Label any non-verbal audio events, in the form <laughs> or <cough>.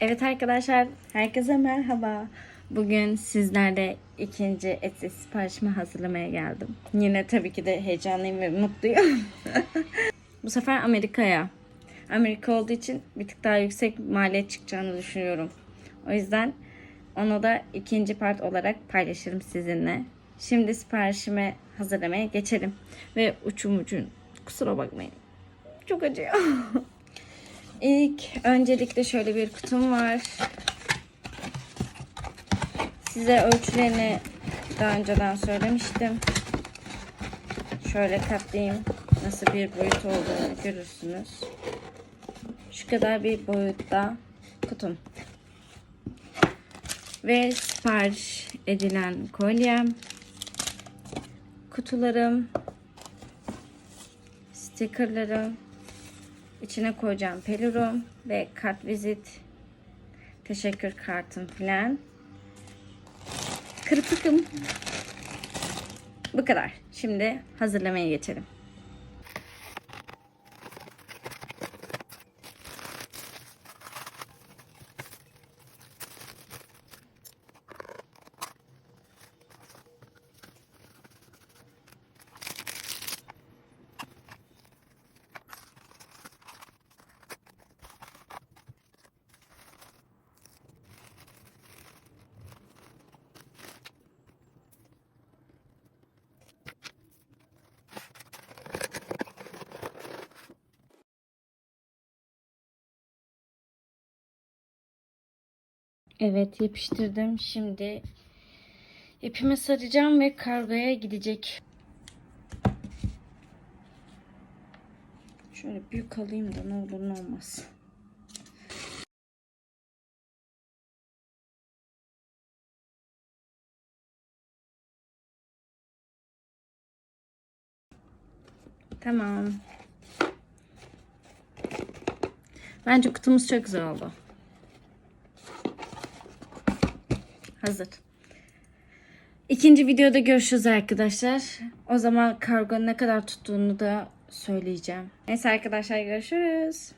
Evet arkadaşlar, herkese merhaba. Bugün sizlerle ikinci Etsy siparişimi hazırlamaya geldim. Yine tabii ki de heyecanlıyım ve mutluyum. <laughs> Bu sefer Amerika'ya. Amerika olduğu için bir tık daha yüksek maliyet çıkacağını düşünüyorum. O yüzden onu da ikinci part olarak paylaşırım sizinle. Şimdi siparişime hazırlamaya geçelim. Ve uçum ucun kusura bakmayın. Çok acıyor. <laughs> İlk öncelikle şöyle bir kutum var. Size ölçülerini daha önceden söylemiştim. Şöyle katlayayım. Nasıl bir boyut olduğunu görürsünüz. Şu kadar bir boyutta kutum. Ve sipariş edilen kolyem. Kutularım. Stickerlarım. İçine koyacağım pelurum ve kart vizit, teşekkür kartım filan. Kırpıkım. Bu kadar. Şimdi hazırlamaya geçelim. Evet yapıştırdım. Şimdi ipimi saracağım ve kargoya gidecek. Şöyle büyük alayım da ne olur ne olmaz. Tamam. Bence kutumuz çok güzel oldu. Hazır. İkinci videoda görüşürüz arkadaşlar. O zaman kargo ne kadar tuttuğunu da söyleyeceğim. Neyse arkadaşlar görüşürüz.